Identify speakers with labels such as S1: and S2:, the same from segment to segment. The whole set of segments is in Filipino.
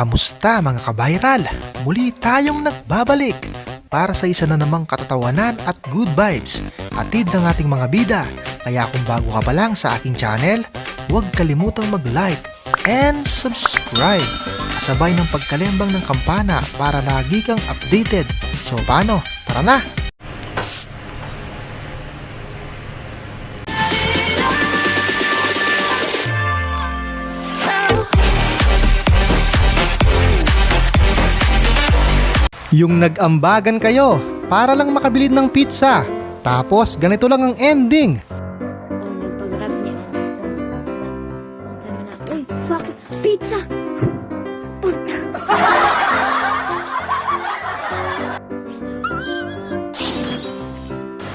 S1: Kamusta mga kabayral? Muli tayong nagbabalik para sa isa na namang katatawanan at good vibes atid ng ating mga bida. Kaya kung bago ka pa lang sa aking channel, huwag kalimutang mag-like and subscribe. Kasabay ng pagkalembang ng kampana para lagi kang updated. So paano? Tara na! Yung nag-ambagan kayo para lang makabilid ng pizza. Tapos ganito lang ang ending.
S2: Uy, fuck, pizza!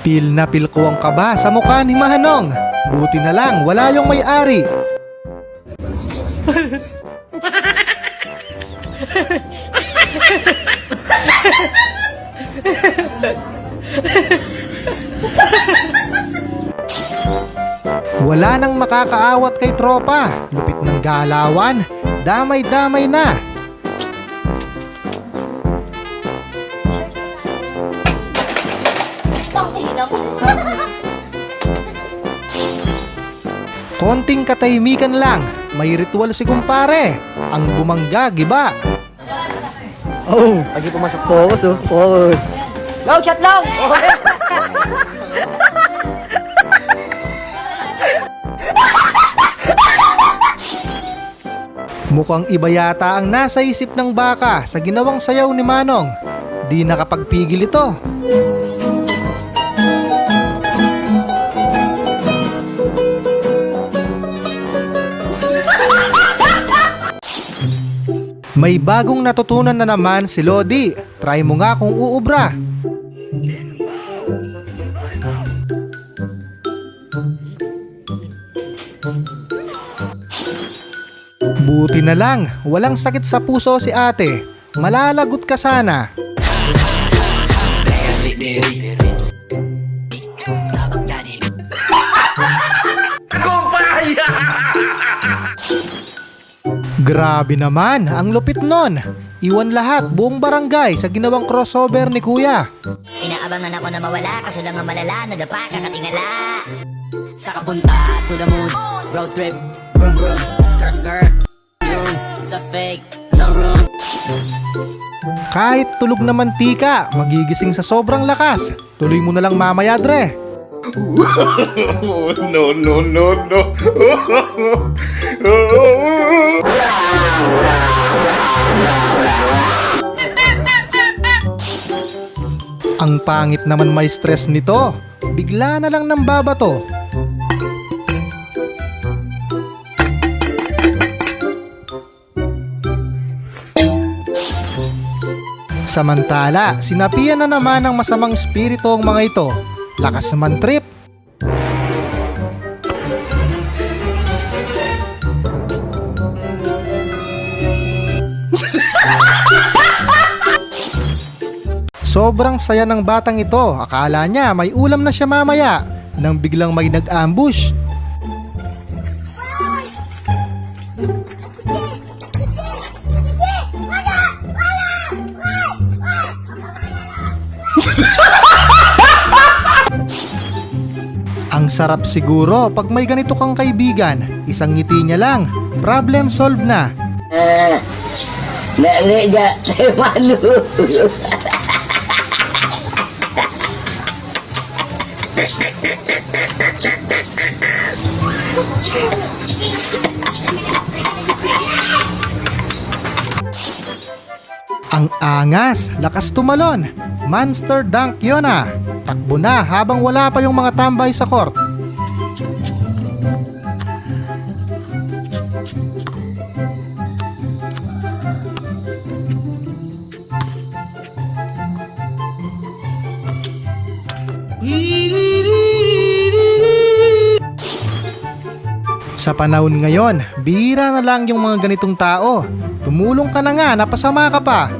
S1: Pil na pil ko ang kaba sa mukha ni Mahanong. Buti na lang wala yung may-ari. Wala nang makakaawat kay tropa. Lupit ng galawan. Damay-damay na. Konting katahimikan lang. May ritual si kumpare. Ang bumangga, giba.
S3: Oh, lagi pumasok focus oh. Focus. Long shot long!
S1: Mukhang iba yata ang nasa isip ng baka sa ginawang sayaw ni Manong. Di nakapagpigil ito. May bagong natutunan na naman si Lodi. Try mo nga kung uubra. Buti na lang, walang sakit sa puso si ate. Malalagot ka sana. Grabe naman, ang lupit nun. Iwan lahat, buong barangay sa ginawang crossover ni kuya.
S4: Inaabangan ako na mawala Kaso lang ang malala Nadapa kakatingala Sa kapunta to the moon Road trip Brum brum Skr skr Yun Sa fake No room
S1: Kahit tulog na mantika, magigising sa sobrang lakas. Tuloy mo na lang mamaya, Dre.
S5: No, no, no, no.
S1: Ang pangit naman may stress nito. Bigla na lang ng babato. Samantala, sinapian na naman ng masamang espiritu ang mga ito. Lakas naman trip. Sobrang saya ng batang ito. Akala niya may ulam na siya mamaya. Nang biglang may nag-ambush. Ang sarap siguro pag may ganito kang kaibigan. Isang ngiti niya lang. Problem solved na.
S4: Nani
S1: Ang angas, lakas tumalon. Monster dunk yun ah. Takbo na habang wala pa yung mga tambay sa court. Sa panahon ngayon, bihira na lang yung mga ganitong tao. Tumulong ka na nga, napasama ka pa.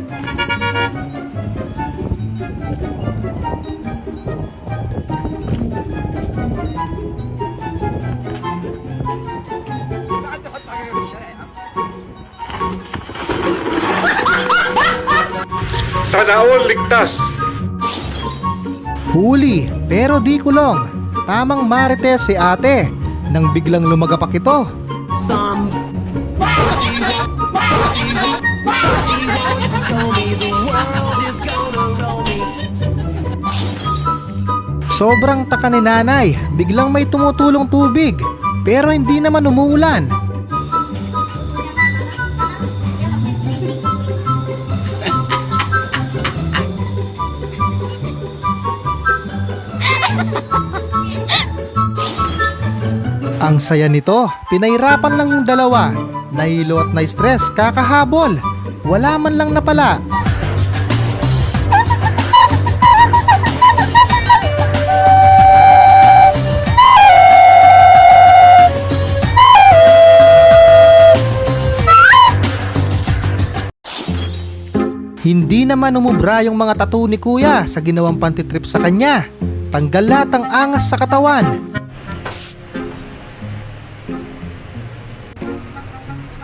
S5: Sana all ligtas.
S1: Huli, pero di kulong. Tamang marites si ate nang biglang lumagapak ito. Sobrang taka ni nanay, biglang may tumutulong tubig, pero hindi naman umuulan. Ang saya nito, pinahirapan lang yung dalawa. Nahilo at na-stress, kakahabol. Wala man lang napala. Hindi naman umubra yung mga tattoo ni kuya sa ginawang pantitrip sa kanya. Tanggal lahat ang angas sa katawan.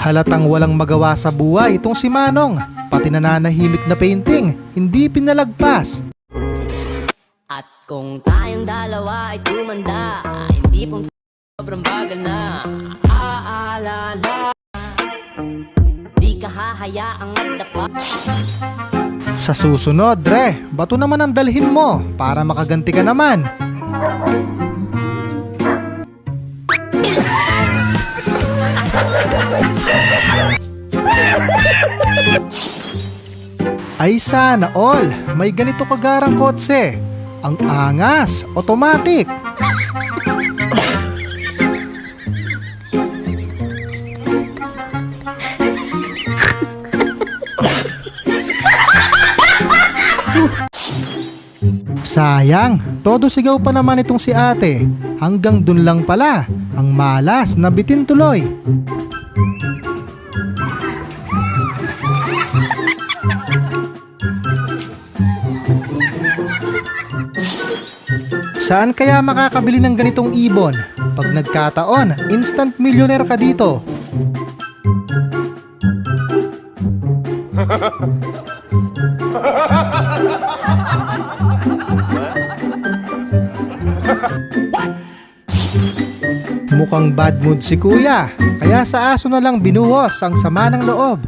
S1: Halatang walang magawa sa buhay itong si Manong. Pati nananahimik na painting, hindi pinalagpas.
S4: Kung tayong dalawa ay tumanda Hindi pong sobrang bagal na Aalala Di ka hahayaang magdapa
S1: Sa susunod, Dre, bato naman ang dalhin mo para makaganti ka naman. Ay sana all, may ganito kagarang kotse. Ang angas, automatic. Sayang, todo sigaw pa naman itong si ate. Hanggang dun lang pala, ang malas na bitin tuloy. Saan kaya makakabili ng ganitong ibon? Pag nagkataon, instant millionaire ka dito. Mukhang bad mood si kuya, kaya sa aso na lang binuhos ang sama ng loob.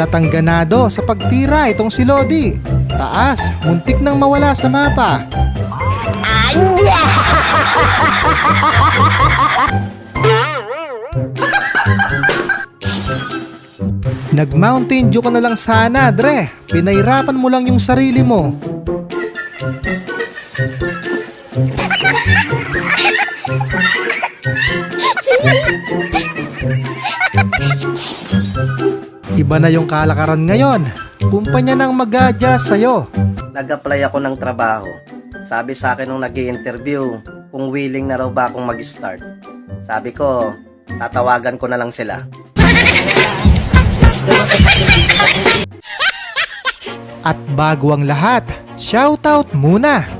S1: Halatang ganado sa pagtira itong si Lodi. Taas, muntik nang mawala sa mapa. Nag-Mountain Dew ka na lang sana, Dre. Pinahirapan mo lang yung sarili mo. Iba na yung kalakaran ngayon. Kumpanya nang mag-adjust sa'yo.
S3: Nag-apply ako ng trabaho. Sabi sa akin nung nag interview kung willing na raw ba akong mag-start. Sabi ko, tatawagan ko na lang sila.
S1: At bago ang lahat, shoutout muna!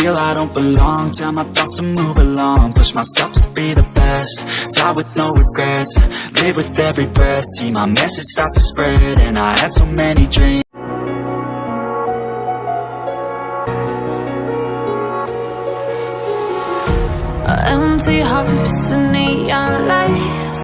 S6: Feel I don't belong, tell my thoughts to move along. Push myself to be the best, die with no regrets. Live with every breath, see my message start to spread. And I had so many dreams.
S7: Empty hearts and neon lights